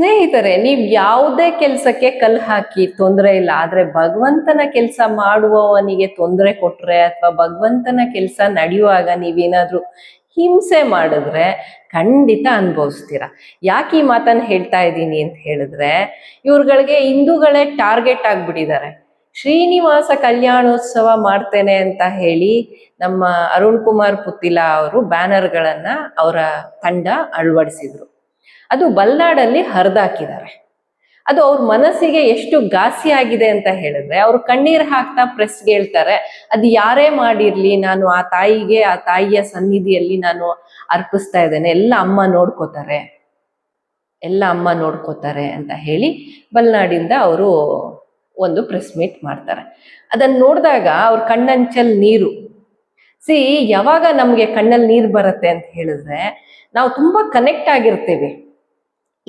ಸ್ನೇಹಿತರೆ, ನೀವು ಯಾವುದೇ ಕೆಲಸಕ್ಕೆ ಕಲ್ ಹಾಕಿ ತೊಂದರೆ ಇಲ್ಲ. ಆದ್ರೆ ಭಗವಂತನ ಕೆಲಸ ಮಾಡುವವನಿಗೆ ತೊಂದರೆ ಕೊಟ್ರೆ ಅಥವಾ ಭಗವಂತನ ಕೆಲಸ ನಡೆಯುವಾಗ ನೀವೇನಾದ್ರೂ ಹಿಂಸೆ ಮಾಡಿದ್ರೆ ಖಂಡಿತ ಅನುಭವಿಸ್ತೀರ? ಯಾಕೆ ಈ ಮಾತನ್ನ ಹೇಳ್ತಾ ಇದ್ದೀನಿ ಅಂತ ಹೇಳಿದ್ರೆ, ಇವ್ರುಗಳಿಗೆ ಹಿಂದೂಗಳೇ ಟಾರ್ಗೆಟ್ ಆಗ್ಬಿಟ್ಟಿದ್ದಾರೆ. ಶ್ರೀನಿವಾಸ ಕಲ್ಯಾಣೋತ್ಸವ ಮಾಡ್ತೇನೆ ಅಂತ ಹೇಳಿ ನಮ್ಮ ಅರುಣ್ ಕುಮಾರ್ ಪುತ್ತಿಲ ಅವರು ಬ್ಯಾನರ್ಗಳನ್ನ ಅವರ ತಂಡ ಅಳವಡಿಸಿದ್ರು. ಅದು ಬಲ್ನಾಡಲ್ಲಿ ಹರಿದಾಕಿದ್ದಾರೆ. ಅದು ಅವ್ರ ಮನಸ್ಸಿಗೆ ಎಷ್ಟು ಘಾಸಿ ಆಗಿದೆ ಅಂತ ಹೇಳಿದ್ರೆ, ಅವ್ರು ಕಣ್ಣೀರು ಹಾಕ್ತಾ ಪ್ರೆಸ್ಗೆ ಹೇಳ್ತಾರೆ, ಅದು ಯಾರೇ ಮಾಡಿರ್ಲಿ, ನಾನು ಆ ತಾಯಿಗೆ, ಆ ತಾಯಿಯ ಸನ್ನಿಧಿಯಲ್ಲಿ ನಾನು ಅರ್ಪಿಸ್ತಾ ಇದ್ದೇನೆ. ಎಲ್ಲ ಅಮ್ಮ ನೋಡ್ಕೋತಾರೆ. ಎಲ್ಲ ಅಮ್ಮ ನೋಡ್ಕೋತಾರೆ ಅಂತ ಹೇಳಿ ಬಲ್ನಾಡಿಂದ ಅವರು ಒಂದು ಪ್ರೆಸ್ ಮೀಟ್ ಮಾಡ್ತಾರೆ. ಅದನ್ನ ನೋಡಿದಾಗ ಅವ್ರ ಕಣ್ಣಂಚಲ್ ನೀರು. ಸಿ ಯಾವಾಗ ನಮ್ಗೆ ಕಣ್ಣಲ್ಲಿ ನೀರು ಬರುತ್ತೆ ಅಂತ ಹೇಳಿದ್ರೆ, ನಾವು ತುಂಬಾ ಕನೆಕ್ಟ್ ಆಗಿರ್ತೀವಿ.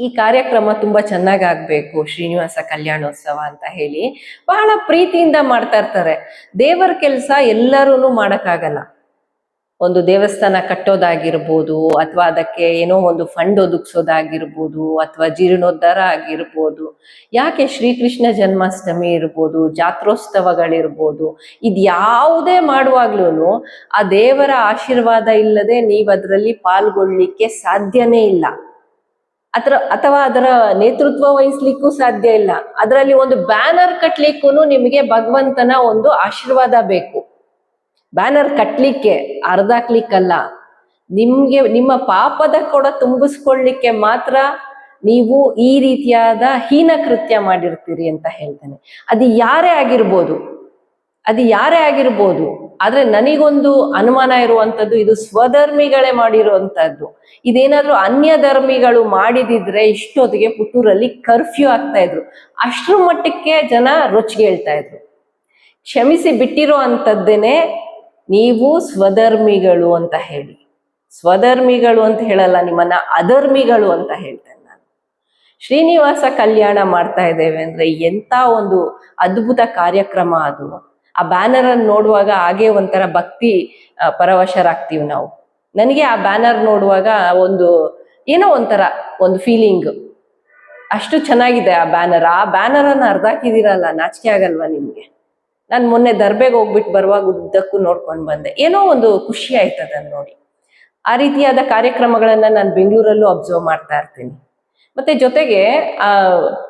ಈ ಕಾರ್ಯಕ್ರಮ ತುಂಬಾ ಚೆನ್ನಾಗ್ ಆಗ್ಬೇಕು ಶ್ರೀನಿವಾಸ ಕಲ್ಯಾಣೋತ್ಸವ ಅಂತ ಹೇಳಿ. ಬಹಳ ಪ್ರೀತಿಯಿಂದ ಮಾಡ್ತಾ ಇರ್ತಾರೆ. ದೇವರ ಕೆಲಸ ಎಲ್ಲರೂ ಮಾಡಕ್ಕಾಗಲ್ಲ. ಒಂದು ದೇವಸ್ಥಾನ ಕಟ್ಟೋದಾಗಿರ್ಬೋದು, ಅಥವಾ ಅದಕ್ಕೆ ಏನೋ ಒಂದು ಫಂಡ್ ಒದಗಿಸೋದಾಗಿರ್ಬೋದು, ಅಥವಾ ಜೀರ್ಣೋದ್ಧಾರ ಆಗಿರ್ಬೋದು. ಯಾಕೆ ಶ್ರೀಕೃಷ್ಣ ಜನ್ಮಾಷ್ಟಮಿ ಇರ್ಬೋದು, ಜಾತ್ರೋತ್ಸವಗಳಿರ್ಬೋದು ಇದ್ಯಾವುದೇ ಮಾಡುವಾಗ್ಲೂ ಆ ದೇವರ ಆಶೀರ್ವಾದ ಇಲ್ಲದೆ ನೀವು ಅದರಲ್ಲಿ ಪಾಲ್ಗೊಳ್ಳಿಕ್ಕೆ ಸಾಧ್ಯನೇ ಇಲ್ಲ. ಅದ್ರ ಅಥವಾ ಅದರ ನೇತೃತ್ವ ವಹಿಸ್ಲಿಕ್ಕೂ ಸಾಧ್ಯ ಇಲ್ಲ. ಅದರಲ್ಲಿ ಒಂದು ಬ್ಯಾನರ್ ಕಟ್ಲಿಕ್ಕೂ ನಿಮಗೆ ಭಗವಂತನ ಒಂದು ಆಶೀರ್ವಾದ ಬೇಕು. ಬ್ಯಾನರ್ ಕಟ್ಲಿಕ್ಕೆ ಅರ್ಧಾಕ್ಲಿಕ್ಕಲ್ಲ ನಿಮ್ಗೆ, ನಿಮ್ಮ ಪಾಪದ ಕೊಡ ತುಂಬಿಸ್ಕೊಳ್ಲಿಕ್ಕೆ ಮಾತ್ರ ನೀವು ಈ ರೀತಿಯಾದ ಹೀನ ಕೃತ್ಯ ಮಾಡಿರ್ತೀರಿ ಅಂತ ಹೇಳ್ತೇನೆ. ಅದು ಯಾರೇ ಆಗಿರ್ಬೋದು. ಅದು ಯಾರೇ ಆಗಿರ್ಬೋದು, ಆದ್ರೆ ನನಗೊಂದು ಅನುಮಾನ ಇರುವಂತದ್ದು ಇದು ಸ್ವಧರ್ಮಿಗಳೇ ಮಾಡಿರುವಂತದ್ದು ಇದೇನಾದ್ರೂ ಅನ್ಯ ಧರ್ಮಿಗಳು ಮಾಡಿದಿದ್ರೆ ಇಷ್ಟೊತ್ತಿಗೆ ಪುತ್ತೂರಲ್ಲಿ ಕರ್ಫ್ಯೂ ಆಗ್ತಾ ಇದ್ರು. ಅಷ್ಟ್ರ ಮಟ್ಟಕ್ಕೆ ಜನ ರೊಚ್ಚಿಗೆ ಹೇಳ್ತಾ ಇದ್ರು. ಕ್ಷಮಿಸಿ ಬಿಟ್ಟಿರೋ ಅಂಥದ್ದೇನೆ ನೀವು ಸ್ವಧರ್ಮಿಗಳು ಅಂತ ಹೇಳಿ. ಸ್ವಧರ್ಮಿಗಳು ಅಂತ ಹೇಳಲ್ಲ, ನಿಮ್ಮನ್ನ ಅಧರ್ಮಿಗಳು ಅಂತ ಹೇಳ್ತೇನೆ ನಾನು. ಶ್ರೀನಿವಾಸ ಕಲ್ಯಾಣ ಮಾಡ್ತಾ ಇದ್ದೇವೆ ಅಂದ್ರೆ ಎಂತ ಒಂದು ಅದ್ಭುತ ಕಾರ್ಯಕ್ರಮ ಅದು. ಆ ಬ್ಯಾನರ್ ಅನ್ನು ನೋಡುವಾಗ ಹಾಗೆ ಒಂಥರ ಭಕ್ತಿ ಪರವಶರಾಗ್ತೀವಿ ನಾವು. ನನಗೆ ಆ ಬ್ಯಾನರ್ ನೋಡುವಾಗ ಒಂದು ಏನೋ ಒಂಥರ ಒಂದು ಫೀಲಿಂಗ್ ಅಷ್ಟು ಚೆನ್ನಾಗಿದೆ ಆ ಬ್ಯಾನರ್ ಆ ಬ್ಯಾನರ್ ಅನ್ನ ಅರ್ಧಾಕಿದಿರಲ್ಲ ನಾಚಿಕೆ ಆಗಲ್ವಾ ನಿಮಗೆ? ನಾನು ಮೊನ್ನೆ ದರ್ಬೆಗೆ ಹೋಗ್ಬಿಟ್ಟು ಬರುವಾಗ ಉದ್ದಕ್ಕೂ ನೋಡ್ಕೊಂಡು ಬಂದೆ. ಏನೋ ಒಂದು ಖುಷಿ ಆಯ್ತು ಅದನ್ನ ನೋಡಿ. ಆ ರೀತಿಯಾದ ಕಾರ್ಯಕ್ರಮಗಳನ್ನ ನಾನು ಬೆಂಗಳೂರಲ್ಲೂ ಅಬ್ಸರ್ವ್ ಮಾಡ್ತಾ ಇರ್ತೀನಿ. ಮತ್ತೆ ಜೊತೆಗೆ, ಆ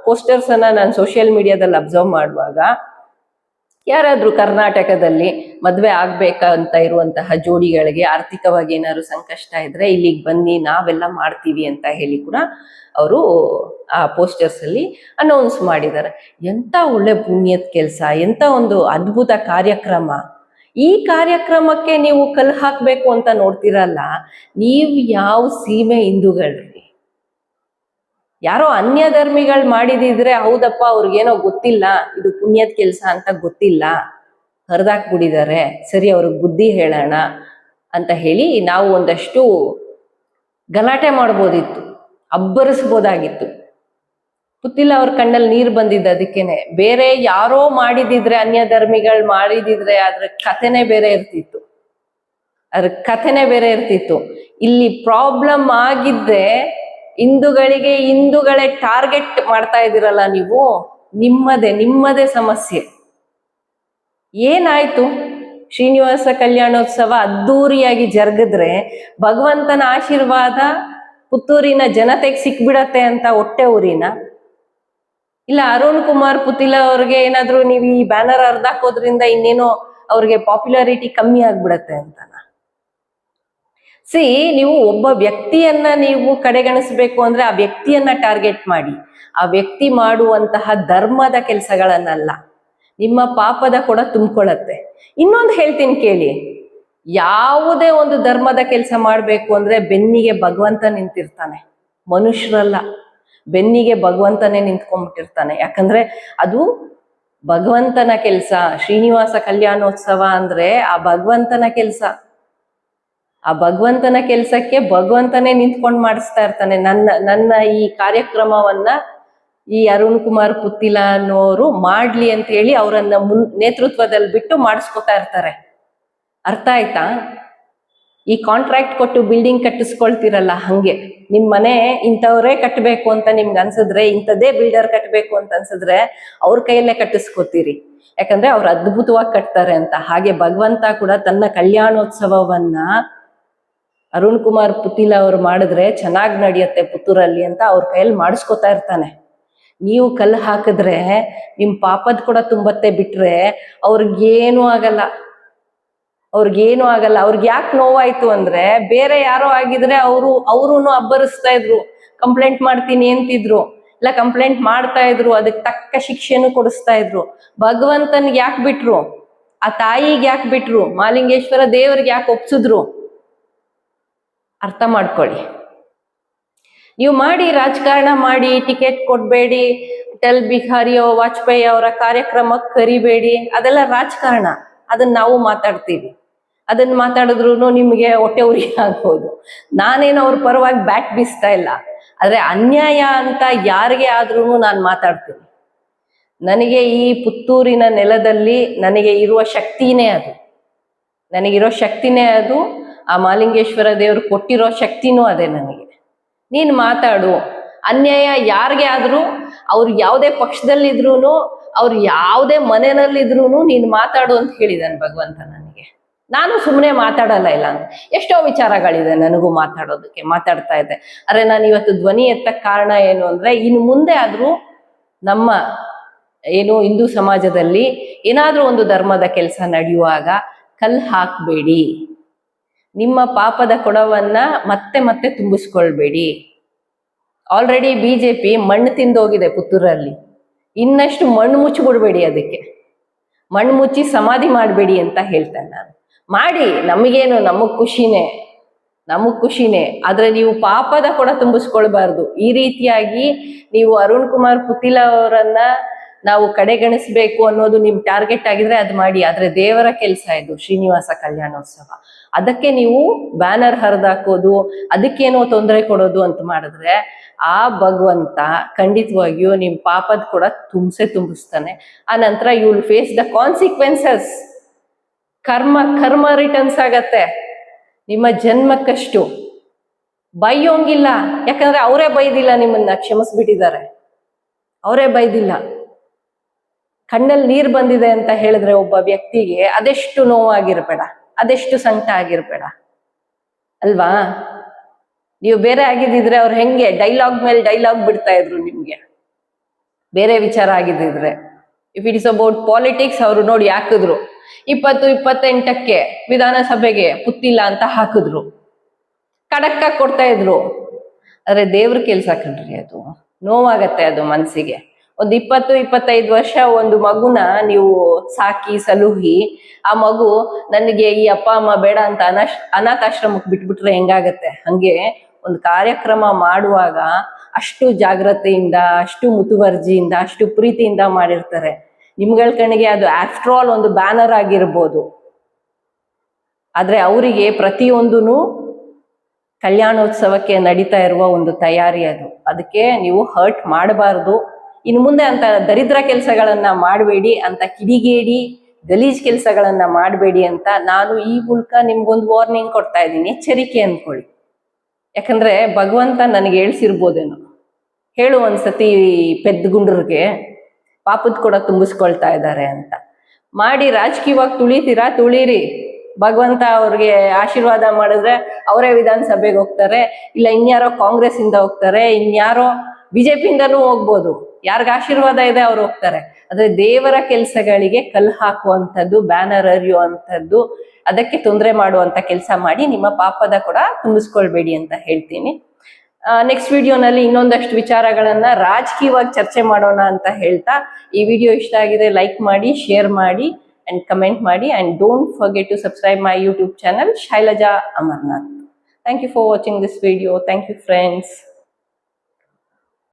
ಪೋಸ್ಟರ್ಸ್ ಅನ್ನ ನಾನು ಸೋಷಿಯಲ್ ಮೀಡಿಯಾದಲ್ಲಿ ಅಬ್ಸರ್ವ್ ಮಾಡುವಾಗ ಯಾರಾದ್ರೂ ಕರ್ನಾಟಕದಲ್ಲಿ ಮದುವೆ ಆಗ್ಬೇಕಂತ ಇರುವಂತಹ ಜೋಡಿಗಳಿಗೆ ಆರ್ಥಿಕವಾಗಿ ಏನಾದ್ರು ಸಂಕಷ್ಟ ಇದ್ರೆ ಇಲ್ಲಿಗೆ ಬನ್ನಿ, ನಾವೆಲ್ಲ ಮಾಡ್ತೀವಿ ಅಂತ ಹೇಳಿ ಕೂಡ ಅವರು ಆ ಪೋಸ್ಟರ್ಸ್ ಅಲ್ಲಿ ಅನೌನ್ಸ್ ಮಾಡಿದ್ದಾರೆ. ಎಂತ ಒಳ್ಳೆ ಪುಣ್ಯದ ಕೆಲಸ, ಎಂತ ಒಂದು ಅದ್ಭುತ ಕಾರ್ಯಕ್ರಮ. ಈ ಕಾರ್ಯಕ್ರಮಕ್ಕೆ ನೀವು ಕಲ್ ಹಾಕ್ಬೇಕು ಅಂತ ನೋಡ್ತಿರಲ್ಲ, ನೀವು ಯಾವ ಸೀಮೆ ಹಿಂದೂಗಳ್ರಿ. ಯಾರೋ ಅನ್ಯ ಧರ್ಮಿಗಳು ಮಾಡಿದಿದ್ರೆ ಹೌದಪ್ಪ, ಅವ್ರಿಗೇನೋ ಗೊತ್ತಿಲ್ಲ, ಇದು ಪುಣ್ಯದ ಕೆಲಸ ಅಂತ ಗೊತ್ತಿಲ್ಲ ಹರಿದಾಕ್ಬಿಟ್ಟಿದ್ದಾರೆ ಸರಿ ಅವ್ರಿಗೆ ಬುದ್ಧಿ ಹೇಳೋಣ ಅಂತ ಹೇಳಿ ನಾವು ಒಂದಷ್ಟು ಗಲಾಟೆ ಮಾಡ್ಬೋದಿತ್ತು, ಅಬ್ಬರಿಸ್ಬೋದಾಗಿತ್ತು. ಗೊತ್ತಿಲ್ಲ ಅವ್ರ ಕಣ್ಣಲ್ಲಿ ನೀರು ಬಂದಿದ್ದು ಅದಕ್ಕೇನೆ. ಬೇರೆ ಯಾರೋ ಮಾಡಿದಿದ್ರೆ ಅನ್ಯ ಧರ್ಮಿಗಳು ಮಾಡಿದಿದ್ರೆ ಅದ್ರ ಕಥೆನೇ ಬೇರೆ ಇರ್ತಿತ್ತು. ಅದ್ರ ಕಥೆನೇ ಬೇರೆ ಇರ್ತಿತ್ತು. ಇಲ್ಲಿ ಪ್ರಾಬ್ಲಮ್ ಆಗಿದ್ದೆ ಹಿಂದೂಗಳಿಗೆ ಹಿಂದೂಗಳೇ ಟಾರ್ಗೆಟ್ ಮಾಡ್ತಾ ಇದ್ದೀರಲ್ಲ ನೀವು, ನಿಮ್ಮದೇ ನಿಮ್ಮದೇ ಸಮಸ್ಯೆ. ಏನಾಯ್ತು? ಶ್ರೀನಿವಾಸ ಕಲ್ಯಾಣೋತ್ಸವ ಅದ್ದೂರಿಯಾಗಿ ಜರುಗಿದ್ರೆ ಭಗವಂತನ ಆಶೀರ್ವಾದ ಪುತ್ತೂರಿನ ಜನತೆಗೆ ಸಿಕ್ಬಿಡತ್ತೆ ಅಂತ ಹೊಟ್ಟೆ ಊರಿನ? ಇಲ್ಲ ಅರುಣ್ ಕುಮಾರ್ ಪುತಿಲ ಅವ್ರಿಗೆ ಏನಾದ್ರು ನೀವು ಈ ಬ್ಯಾನರ್ ಅರ್ಧಾಕೋದ್ರಿಂದ ಇನ್ನೇನೋ ಅವ್ರಿಗೆ ಪಾಪ್ಯುಲಾರಿಟಿ ಕಮ್ಮಿ ಆಗ್ಬಿಡತ್ತೆ ಅಂತನ ಸಿ ನೀವು ಒಬ್ಬ ವ್ಯಕ್ತಿಯನ್ನ ನೀವು ಕಡೆಗಣಿಸಬೇಕು ಅಂದ್ರೆ ಆ ವ್ಯಕ್ತಿಯನ್ನ ಟಾರ್ಗೆಟ್ ಮಾಡಿ. ಆ ವ್ಯಕ್ತಿ ಮಾಡುವಂತಹ ಧರ್ಮದ ಕೆಲಸಗಳನ್ನಲ್ಲ. ನಿಮ್ಮ ಪಾಪದ ಕೂಡ ತುಂಬಿಕೊಳ್ಳತ್ತೆ. ಇನ್ನೊಂದು ಹೇಳ್ತೀನಿ ಕೇಳಿ. ಯಾವುದೇ ಒಂದು ಧರ್ಮದ ಕೆಲಸ ಮಾಡಬೇಕು ಅಂದ್ರೆ ಬೆನ್ನಿಗೆ ಭಗವಂತ ನಿಂತಿರ್ತಾನೆ. ಮನುಷ್ಯರಲ್ಲ. ಬೆನ್ನಿಗೆ ಭಗವಂತನೇ ನಿಂತ್ಕೊಂಡ್ಬಿಟ್ಟಿರ್ತಾನೆ. ಯಾಕಂದ್ರೆ ಅದು ಭಗವಂತನ ಕೆಲಸ. ಶ್ರೀನಿವಾಸ ಕಲ್ಯಾಣೋತ್ಸವ ಅಂದ್ರೆ ಆ ಭಗವಂತನ ಕೆಲಸ. ಆ ಭಗವಂತನ ಕೆಲ್ಸಕ್ಕೆ ಭಗವಂತನೇ ನಿಂತ್ಕೊಂಡು ಮಾಡಿಸ್ತಾ ಇರ್ತಾನೆ. ನನ್ನ ನನ್ನ ಈ ಕಾರ್ಯಕ್ರಮವನ್ನ ಈ ಅರುಣ್ ಕುಮಾರ್ ಪುತ್ತಿಲ ಅನ್ನೋರು ಮಾಡ್ಲಿ ಅಂತ ಹೇಳಿ ಅವರನ್ನ ಮುನ್, ನೇತೃತ್ವದಲ್ಲಿ ಬಿಟ್ಟು ಮಾಡಿಸ್ಕೊತಾ ಇರ್ತಾರೆ. ಅರ್ಥ ಆಯ್ತಾ? ಈ ಕಾಂಟ್ರಾಕ್ಟ್ ಕೊಟ್ಟು ಬಿಲ್ಡಿಂಗ್ ಕಟ್ಟಿಸ್ಕೊಳ್ತಿರಲ್ಲ ಹಂಗೆ. ನಿಮ್ ಮನೆ ಇಂಥವ್ರೇ ಕಟ್ಟಬೇಕು ಅಂತ ನಿಮ್ಗೆ ಅನ್ಸಿದ್ರೆ, ಇಂಥದ್ದೇ ಬಿಲ್ಡರ್ ಕಟ್ಟಬೇಕು ಅಂತ ಅನ್ಸಿದ್ರೆ ಅವ್ರ ಕೈಯಲ್ಲೇ ಕಟ್ಟಿಸ್ಕೊತೀರಿ. ಯಾಕಂದ್ರೆ ಅವ್ರು ಅದ್ಭುತವಾಗಿ ಕಟ್ತಾರೆ ಅಂತ. ಹಾಗೆ ಭಗವಂತ ಕೂಡ ತನ್ನ ಕಲ್ಯಾಣೋತ್ಸವವನ್ನ ಅರುಣ್ ಕುಮಾರ್ ಪುತಿಲ ಅವ್ರು ಮಾಡಿದ್ರೆ ಚೆನ್ನಾಗಿ ನಡೆಯುತ್ತೆ ಪುತ್ತೂರಲ್ಲಿ ಅಂತ ಅವ್ರ ಕೈಯಲ್ಲಿ ಮಾಡಿಸ್ಕೊತಾ ಇರ್ತಾನೆ. ನೀವು ಕಲ್ಲು ಹಾಕಿದ್ರೆ ನಿಮ್ ಪಾಪದ ಕೂಡ ತುಂಬತ್ತೆ ಬಿಟ್ರೆ ಅವ್ರಿಗೇನು ಆಗಲ್ಲ. ಅವ್ರಿಗೇನು ಆಗಲ್ಲ. ಅವ್ರಿಗೆ ಯಾಕೆ ನೋವಾಯ್ತು ಅಂದ್ರೆ ಬೇರೆ ಯಾರೋ ಆಗಿದ್ರೆ ಅವರು, ಅವ್ರುನು ಅಬ್ಬರಿಸ್ತಾ ಇದ್ರು. ಕಂಪ್ಲೇಂಟ್ ಮಾಡ್ತೀನಿ ಅಂತಿದ್ರು. ಇಲ್ಲ, ಕಂಪ್ಲೇಂಟ್ ಮಾಡ್ತಾ ಇದ್ರು. ಅದಕ್ಕೆ ತಕ್ಕ ಶಿಕ್ಷೆನು ಕೊಡಿಸ್ತಾ ಇದ್ರು. ಭಗವಂತನ್ಗೆ ಯಾಕೆ ಬಿಟ್ರು? ಆ ತಾಯಿಗೆ ಯಾಕೆ ಬಿಟ್ರು? ಮಾಲಿಂಗೇಶ್ವರ ದೇವ್ರಿಗೆ ಯಾಕೆ ಒಪ್ಸಿದ್ರು? ಅರ್ಥ ಮಾಡ್ಕೊಳ್ಳಿ. ನೀವು ಮಾಡಿ, ರಾಜಕಾರಣ ಮಾಡಿ, ಟಿಕೆಟ್ ಕೊಡ್ಬೇಡಿ, ಅಟಲ್ ಬಿಹಾರಿ ವಾಜಪೇಯಿ ಅವರ ಕಾರ್ಯಕ್ರಮಕ್ಕೆ ಕರಿಬೇಡಿ, ಅದೆಲ್ಲ ರಾಜಕಾರಣ. ಅದನ್ನ ನಾವು ಮಾತಾಡ್ತೀವಿ. ಅದನ್ನ ಮಾತಾಡಿದ್ರು ನಿಮಗೆ ಹೊಟ್ಟೆ ಉರಿ ಆಗ್ಬೋದು. ನಾನೇನು ಅವ್ರ ಪರವಾಗಿ ಬ್ಯಾಟ್ ಬೀಸ್ತಾ ಇಲ್ಲ. ಆದ್ರೆ ಅನ್ಯಾಯ ಅಂತ ಯಾರಿಗೆ ಆದ್ರೂ ನಾನು ಮಾತಾಡ್ತೀನಿ. ನನಗೆ ಈ ಪುತ್ತೂರಿನ ನೆಲದಲ್ಲಿ ನನಗೆ ಇರುವ ಶಕ್ತಿನೇ ಅದು. ನನಗಿರೋ ಶಕ್ತಿನೇ ಅದು. ಆ ಮಾಲಿಂಗೇಶ್ವರ ದೇವರು ಕೊಟ್ಟಿರೋ ಶಕ್ತಿನೂ ಅದೇ ನನಗೆ. ನೀನು ಮಾತಾಡು. ಅನ್ಯಾಯ ಯಾರಿಗೆ ಆದ್ರೂ, ಅವ್ರು ಯಾವುದೇ ಪಕ್ಷದಲ್ಲಿದ್ರು ಅವ್ರು ಯಾವುದೇ ಮನೆಯಲ್ಲಿದ್ರು ನೀನು ಮಾತಾಡು ಅಂತ ಹೇಳಿದಾನೆ ಭಗವಂತ ನನಗೆ. ನಾನು ಸುಮ್ಮನೆ ಮಾತಾಡಲ್ಲ ಇಲ್ಲ. ಎಷ್ಟೋ ವಿಚಾರಗಳಿದೆ ನನಗೂ ಮಾತಾಡೋದಕ್ಕೆ, ಮಾತಾಡ್ತಾ ಇದ್ದೆ ಅರೆ, ನಾನು ಇವತ್ತು ಧ್ವನಿ ಎತ್ತ ಕಾರಣ ಏನು ಅಂದ್ರೆ, ಇನ್ನು ಮುಂದೆ ಆದ್ರೂ ನಮ್ಮ ಏನು ಹಿಂದೂ ಸಮಾಜದಲ್ಲಿ ಏನಾದ್ರೂ ಒಂದು ಧರ್ಮದ ಕೆಲಸ ನಡೆಯುವಾಗ ಕಲ್ಲು ಹಾಕಬೇಡಿ. ನಿಮ್ಮ ಪಾಪದ ಕೊಡವನ್ನ ಮತ್ತೆ ಮತ್ತೆ ತುಂಬಿಸ್ಕೊಳ್ಬೇಡಿ. ಆಲ್ರೆಡಿ ಬಿಜೆಪಿ ಮಣ್ಣು ತಿಂದೋಗಿದೆ ಪುತ್ತೂರಲ್ಲಿ. ಇನ್ನಷ್ಟು ಮಣ್ಣು ಮುಚ್ಚಿಬಿಡ್ಬೇಡಿ ಅದಕ್ಕೆ. ಮಣ್ಣು ಮುಚ್ಚಿ ಸಮಾಧಿ ಮಾಡಬೇಡಿ ಅಂತ ಹೇಳ್ತೇನೆ ನಾನು. ಮಾಡಿ, ನಮಗೇನು, ನಮಗ್ ಖುಷಿನೇ. ನಮಗ್ ಖುಷಿನೇ. ಆದ್ರೆ ನೀವು ಪಾಪದ ಕೊಡ ತುಂಬಿಸ್ಕೊಳ್ಬಾರ್ದು. ಈ ರೀತಿಯಾಗಿ ನೀವು ಅರುಣ್ ಕುಮಾರ್ ಪುತಿಲ ಅವರನ್ನ ನಾವು ಕಡೆಗಣಿಸ್ಬೇಕು ಅನ್ನೋದು ನಿಮ್ ಟಾರ್ಗೆಟ್ ಆಗಿದ್ರೆ ಅದ್ ಮಾಡಿ, ಆದ್ರೆ ದೇವರ ಕೆಲಸ ಇದು, ಶ್ರೀನಿವಾಸ ಕಲ್ಯಾಣೋತ್ಸವ. ಅದಕ್ಕೆ ನೀವು ಬ್ಯಾನರ್ ಹರಿದಾಕೋದು, ಅದಕ್ಕೇನೋ ತೊಂದರೆ ಕೊಡೋದು ಅಂತ ಮಾಡಿದ್ರೆ ಆ ಭಗವಂತ ಖಂಡಿತವಾಗಿಯೂ ನಿಮ್ ಪಾಪದ ಕೂಡ ತುಂಬಸೆ ತುಂಬಿಸ್ತಾನೆ. ಆ ನಂತರ you will face the consequences karma karma returns ಆಗತ್ತೆ. ನಿಮ್ಮ ಜನ್ಮಕ್ಕಷ್ಟು. ಬೈಯೋಂಗಿಲ್ಲ. ಯಾಕಂದ್ರೆ ಅವರೇ ಬೈದಿಲ್ಲ ನಿಮ್ಮನ್ನ, ಕ್ಷಮಿಸ್ಬಿಟ್ಟಿದ್ದಾರೆ. ಅವರೇ ಬೈದಿಲ್ಲ. ಕಣ್ಣಲ್ಲಿ ನೀರ್ ಬಂದಿದೆ ಅಂತ ಹೇಳಿದ್ರೆ ಒಬ್ಬ ವ್ಯಕ್ತಿಗೆ ಅದೆಷ್ಟು ನೋವಾಗಿರ್ಬೇಡ, ಅದೆಷ್ಟು ಸಂಕಟ ಆಗಿರ್ಬೇಡ. ಅಲ್ವಾ? ನೀವು ಬೇರೆ ಆಗಿದ್ದಿದ್ರೆ ಅವ್ರು ಹೆಂಗೆ ಡೈಲಾಗ್ ಮೇಲೆ ಡೈಲಾಗ್ ಬಿಡ್ತಾ ಇದ್ರು ನಿಮ್ಗೆ. ಬೇರೆ ವಿಚಾರ ಆಗಿದ್ದಿದ್ರೆ. If it is about politics ಅವರು ನೋಡಿ ಹಾಕಿದ್ರು. ಇಪ್ಪತ್ತು ಇಪ್ಪತ್ತೆಂಟಕ್ಕೆ ವಿಧಾನಸಭೆಗೆ ಪುತ್ತಿಲ್ಲ ಅಂತ ಹಾಕಿದ್ರು. ಕಡಕ್ಕ ಕೊಡ್ತಾ ಇದ್ರು. ಆದ್ರೆ ದೇವ್ರ ಕೆಲ್ಸ ಕಣ್ರಿ ಅದು. ನೋವಾಗತ್ತೆ ಅದು ಮನ್ಸಿಗೆ. ಒಂದು ಇಪ್ಪತ್ತು, ಇಪ್ಪತ್ತೈದು ವರ್ಷ ಒಂದು ಮಗುನ ನೀವು ಸಾಕಿ, ಸಲುಹಿ, ಆ ಮಗು ನನಗೆ ಈ ಅಪ್ಪ, ಅಮ್ಮ ಬೇಡ ಅಂತ ಅನಾಶ್ ಅನಾಥಾಶ್ರಮಕ್ಕೆ ಬಿಟ್ಬಿಟ್ರೆ ಹೆಂಗಾಗತ್ತೆ? ಹಂಗೆ ಒಂದು ಕಾರ್ಯಕ್ರಮ ಮಾಡುವಾಗ ಅಷ್ಟು ಜಾಗ್ರತೆಯಿಂದ, ಅಷ್ಟು ಮುತುವರ್ಜಿಯಿಂದ, ಅಷ್ಟು ಪ್ರೀತಿಯಿಂದ ಮಾಡಿರ್ತಾರೆ. ನಿಮ್ಗಳ ಕಣ್ಣಿಗೆ ಅದು ಆಫ್ಟರ್ ಆಲ್ ಒಂದು ಬ್ಯಾನರ್ ಆಗಿರ್ಬೋದು. ಆದ್ರೆ ಅವರಿಗೆ ಪ್ರತಿಯೊಂದೂ ಕಲ್ಯಾಣೋತ್ಸವಕ್ಕೆ ನಡೀತಾ ಇರುವ ಒಂದು ತಯಾರಿ ಅದು. ಅದಕ್ಕೆ ನೀವು ಹರ್ಟ್ ಮಾಡಬಾರ್ದು. ಇನ್ನು ಮುಂದೆ ಅಂತ ದರಿದ್ರ ಕೆಲಸಗಳನ್ನ ಮಾಡಬೇಡಿ ಅಂತ ಕಿಡಿಗೇಡಿ, ಗಲೀಜ್ ಕೆಲಸಗಳನ್ನ ಮಾಡಬೇಡಿ ಅಂತ ನಾನು ಈ ಮೂಲಕ ನಿಮ್ಗೊಂದು ವಾರ್ನಿಂಗ್ ಕೊಡ್ತಾ ಇದ್ದೀನಿ. ಎಚ್ಚರಿಕೆ ಅನ್ಕೊಳ್ಳಿ. ಯಾಕಂದ್ರೆ ಭಗವಂತ ನನಗೆ ಹೇಳ್ಸಿರ್ಬೋದೇನೋ. ಹೇಳು ಒಂದ್ಸತಿ ಪೆದ್ಗುಂಡ್ರಿಗೆ, ಪಾಪದ ಕೂಡ ತುಂಬಿಸ್ಕೊಳ್ತಾ ಇದ್ದಾರೆ ಅಂತ. ಮಾಡಿ ರಾಜಕೀಯವಾಗಿ ತುಳಿತೀರಾ? ತುಳೀರಿ. ಭಗವಂತ ಅವ್ರಿಗೆ ಆಶೀರ್ವಾದ ಮಾಡಿದ್ರೆ ಅವರೇ ವಿಧಾನಸಭೆಗೆ ಹೋಗ್ತಾರೆ. ಇಲ್ಲ ಇನ್ಯಾರೋ ಕಾಂಗ್ರೆಸ್ ಇಂದ ಹೋಗ್ತಾರೆ, ಇನ್ಯಾರೋ ಬಿಜೆಪಿಯಿಂದನೂ ಹೋಗ್ಬೋದು. ಯಾರಿಗ ಆಶೀರ್ವಾದ ಇದೆ ಅವ್ರು ಹೋಗ್ತಾರೆ. ಆದ್ರೆ ದೇವರ ಕೆಲಸಗಳಿಗೆ ಕಲ್ ಹಾಕುವಂಥದ್ದು, ಬ್ಯಾನರ್ ಅರಿಯುವಂಥದ್ದು ಅದಕ್ಕೆ ತೊಂದರೆ ಮಾಡುವಂತ ಕೆಲಸ ಮಾಡಿ ನಿಮ್ಮ ಪಾಪದ ಕೂಡ ತುಂಬಿಸ್ಕೊಳ್ಬೇಡಿ ಅಂತ ಹೇಳ್ತೀನಿ. ನೆಕ್ಸ್ಟ್ ವಿಡಿಯೋನಲ್ಲಿ ಇನ್ನೊಂದಷ್ಟು ವಿಚಾರಗಳನ್ನ ರಾಜಕೀಯವಾಗಿ ಚರ್ಚೆ ಮಾಡೋಣ ಅಂತ ಹೇಳ್ತಾ, ಈ ವಿಡಿಯೋ ಇಷ್ಟ ಆಗಿದೆ ಲೈಕ್ ಮಾಡಿ, ಶೇರ್ ಮಾಡಿ ಅಂಡ್ ಕಮೆಂಟ್ ಮಾಡಿ and don't forget to subscribe my YouTube channel Shailaja Amarnath thank you for watching this video thank you friends